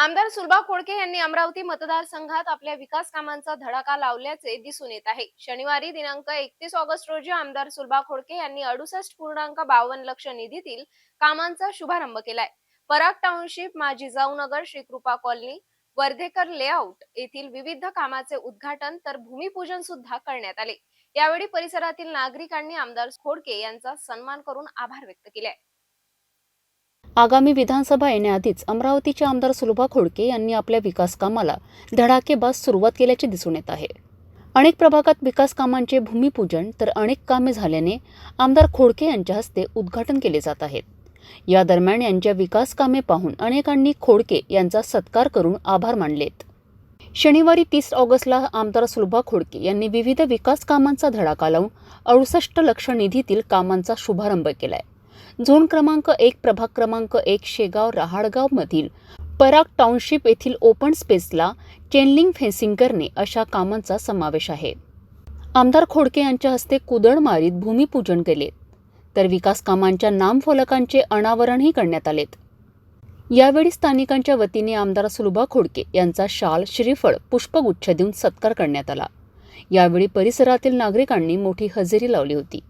आमदार सुलभा खोडके यांनी अमरावती मतदारसंघात आपल्या विकास कामांचा धडाका लावल्याचे दिसून येत आहे. शनिवारी दिनांक एकतीस ऑगस्ट रोजी आमदार सुलभा खोडके यांनी अडुसष्ट पूर्णांक बावन्न लक्ष निधीतील कामांचा शुभारंभ केलाय. पराग टाउनशिप माजी जाऊनगर श्रीकृपा कॉलनी वर्धेकर लेआउट येथील विविध कामाचे उद्घाटन तर भूमिपूजन सुद्धा करण्यात आले. यावेळी परिसरातील नागरिकांनी आमदार खोडके यांचा सन्मान करून आभार व्यक्त केले आगामी विधानसभा येण्याआधीच अमरावतीचे आमदार सुलभा खोडके यांनी आपल्या विकास कामाला धडाकेबाज सुरुवात केल्याचे दिसून येत आहे. अनेक प्रभागात विकास कामांचे भूमिपूजन तर अनेक कामे झाल्याने आमदार खोडके यांच्या हस्ते उद्घाटन केले जात आहेत या दरम्यान यांच्या विकास कामे पाहून अनेकांनी खोडके यांचा सत्कार करून आभार मानलेत. शनिवारी तीस ऑगस्टला आमदार सुलभा खोडके यांनी विविध विकास कामांचा धडाका लावून अडुसष्ट लक्ष निधीतील कामांचा शुभारंभ केलाय. झोन क्रमांक एक प्रभाग क्रमांक एक शेगाव रहाडगावमधील पराग टाउनशिप येथील ओपन स्पेसला चेनलिंग फेन्सिंग करणे अशा कामांचा समावेश आहे. आमदार खोडके यांच्या हस्ते कुदळमारीत भूमिपूजन केले. तर विकास कामांच्या नामफलकांचे अनावरणही करण्यात आलेत. यावेळी स्थानिकांच्या वतीने आमदार सुलभा खोडके यांचा शाल श्रीफळ पुष्पगुच्छ देऊन सत्कार करण्यात आला. यावेळी परिसरातील नागरिकांनी मोठी हजेरी लावली होती.